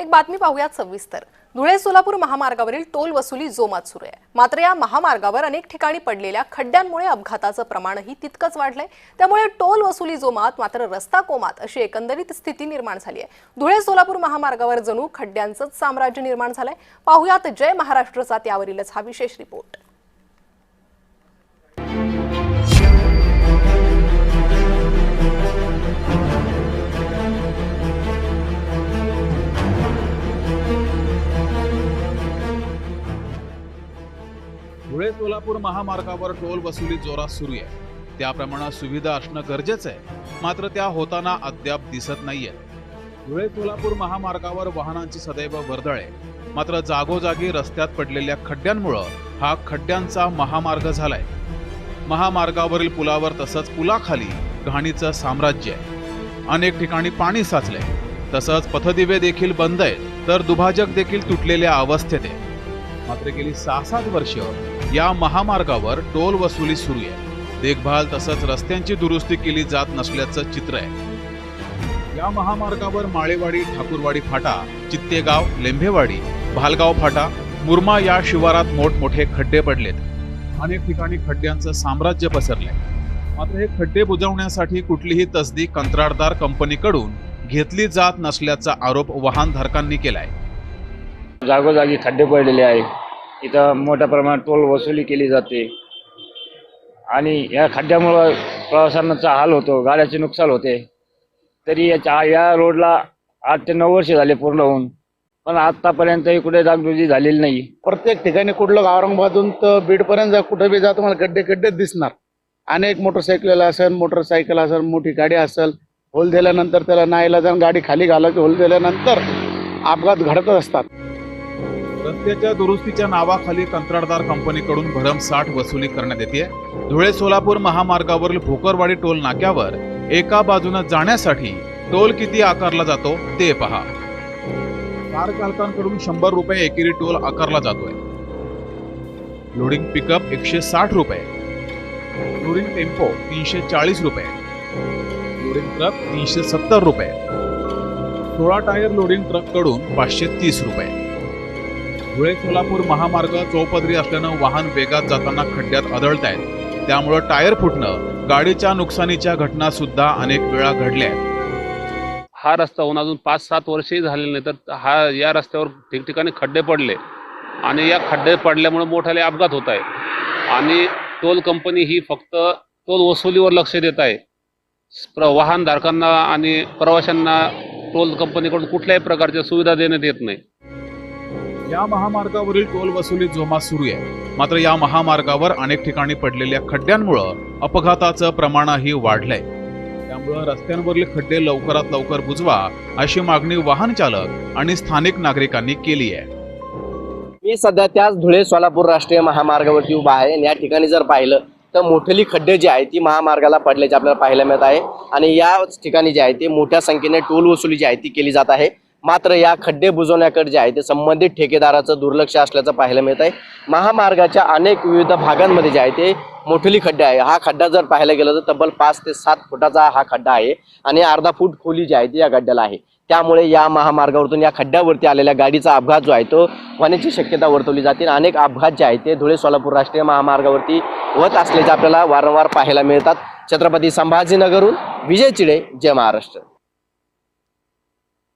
एक बातमी पाहूयात सविस्तर. धुळे सोलापूर महामार्गावरील टोल वसुली जोमात सुरू आहे. मात्र या महामार्गावर अनेक ठिकाणी पडलेल्या खड्ड्यांमुळे अपघाताचं प्रमाणही तितकंच वाढलंय. त्यामुळे टोल वसुली जोमात मात्र रस्ता कोमात अशी एकंदरीत स्थिती निर्माण झाली आहे. धुळे सोलापूर महामार्गावर जणू खड्ड्यांचंच साम्राज्य निर्माण झालंय. पाहूयात जय महाराष्ट्रचा त्यावरीलच हा विशेष रिपोर्ट. धुळे सोलापूर महामार्गावर टोल वसुली जोरात सुरू आहे. त्याप्रमाणे सुविधा असणं गरजेचं आहे. मात्र त्या होताना अद्याप दिसत नाहीये धुळे सोलापूर महामार्गावर वाहनांची सदैव वर्दळ आहे. मात्र जागोजागी रस्त्यात पडलेल्या खड्ड्यांमुळं हा खड्ड्यांचा महामार्ग झालाय. महामार्गावरील पुलावर तसंच पुलाखाली घाणीचं साम्राज्य आहे. अनेक ठिकाणी पाणी साचलंय. तसंच पथदिवे देखील बंद आहेत. तर दुभाजक देखील तुटलेल्या अवस्थेत आहे. मात्र गेली सहा सात वर्ष या महामार्गावर टोल वसुली सुरू आहे. देखभाल तसंच रस्त्यांची दुरुस्ती केली जात नसल्याचं चित्र आहे. या महामार्गावर माळेवाडी ठाकूरवाडी फाटा चित्तेगाव लेंभेवाडी भालगाव फाटा मुरमा या शिवारात मोठमोठे खड्डे पडलेत. अनेक ठिकाणी खड्ड्यांचं साम्राज्य पसरलंय. मात्र हे खड्डे बुजवण्यासाठी कुठलीही तसदी कंत्राटदार कंपनीकडून घेतली जात नसल्याचा आरोप वाहनधारकांनी केलाय. जागोजागी खड्डे पडलेले आहे इथं मोठ्या प्रमाणात टोल वसुली केली जाते. आणि या खड्ड्यामुळं प्रवाशांचा हाल होतो गाड्याचे नुकसान होते. तरी याच्या या रोडला आठ ते नऊ वर्षे झाले पूर्ण होऊन. पण आत्तापर्यंतही कुठे डागडुजी झालेली नाही. प्रत्येक ठिकाणी कुठलं औरंगाबादून तर बीडपर्यंत जा कुठं बी जा तुम्हाला गड्डे गड्डेच दिसणार. अनेक मोटरसायकल असेल मोटरसायकल असेल मोठी गाडी असेल होल दिल्यानंतर त्याला नाहीला जाऊन गाडी खाली घाला की होल दिल्यानंतर अपघात घडतच असतात. रस्त्याच्या दुरुस्तीच्या नावाखाली कंत्राटदार कंपनीकडून भरमसाठ वसुली करण्यात येते धुळे सोलापूर महामार्गावरील भोकरवाडी टोल नाक्यावर एका बाजूनं जाण्यासाठी टोल किती आकारला जातो ते पहा. कार चालकांकडून शंभर रुपये एकेरी टोल आकारला जातोय. लोडिंग पिकअप एकशे साठ रुपये. लोडिंग टेम्पो तीनशे चाळीस रुपये. लोडिंग ट्रक तीनशे सत्तर रुपये. सोळा टायर लोडिंग ट्रककडून पाचशे तीस रुपये. धुळे सोलापूर महामार्ग चौपदरी असल्यानं वाहन वेगात जाताना खड्ड्यात आदळत आहेत. त्यामुळं टायर फुटणं गाडीच्या नुकसानीच्या घटना सुद्धा अनेक वेळा घडल्या आहेत. हा रस्ता होऊन अजून पाच सात वर्षही झालेले नाही तर हा या रस्त्यावर ठिकठिकाणी खड्डे पडले. आणि या खड्डे पडल्यामुळे मोठाले अपघात होत आहे आणि टोल कंपनी ही फक्त टोल वसुलीवर लक्ष देत आहे. प्र वाहनधारकांना आणि प्रवाशांना टोल कंपनीकडून कुठल्याही प्रकारच्या सुविधा देण्यात येत नाही. या महामार्गावरील टोल वसुली जोमात सुरू आहे. मात्र या महामार्गावर अनेक ठिकाणी पडलेल्या खड्ड्यांमुळं अपघाताचं प्रमाणही वाढलंय. त्यामुळं रस्त्यांवरील खड्डे लवकरात लवकर बुजवा अशी मागणी वाहन चालक आणि स्थानिक नागरिकांनी केली आहे. मी सध्या त्याच धुळे सोलापूर राष्ट्रीय महामार्गावरती उभा आहे. आणि या ठिकाणी जर पाहिलं तर मोठली खड्डे जे आहे ती महामार्गाला पडल्याचे आपल्याला पाहायला मिळत आहे. आणि या ठिकाणी जे आहे ते मोठ्या संख्येने टोल वसुली जी आहे ती केली जात आहे. मात्र या खड्डे बुजवण्याकडे जे आहे ते संबंधित ठेकेदाराचं दुर्लक्ष असल्याचं पाहायला मिळत आहे महामार्गाच्या अनेक विविध भागांमध्ये जे आहे ते मोठली खड्डे आहे. हा खड्डा जर पाहायला गेलं तर तब्बल पाच ते सात फुटाचा हा खड्डा आहे आणि अर्धा फूट खोली जी आहे ती या खड्ड्याला आहे. त्यामुळे या महामार्गावरतून या खड्ड्यावरती आलेल्या गाडीचा अपघात जो आहे तो होण्याची शक्यता वर्तवली जाते आणि अनेक अपघात जे आहेत ते धुळे सोलापूर राष्ट्रीय महामार्गावरती होत असल्याचे आपल्याला वारंवार पाहायला मिळतात. छत्रपती संभाजीनगरहून विजय चिडे जय महाराष्ट्र.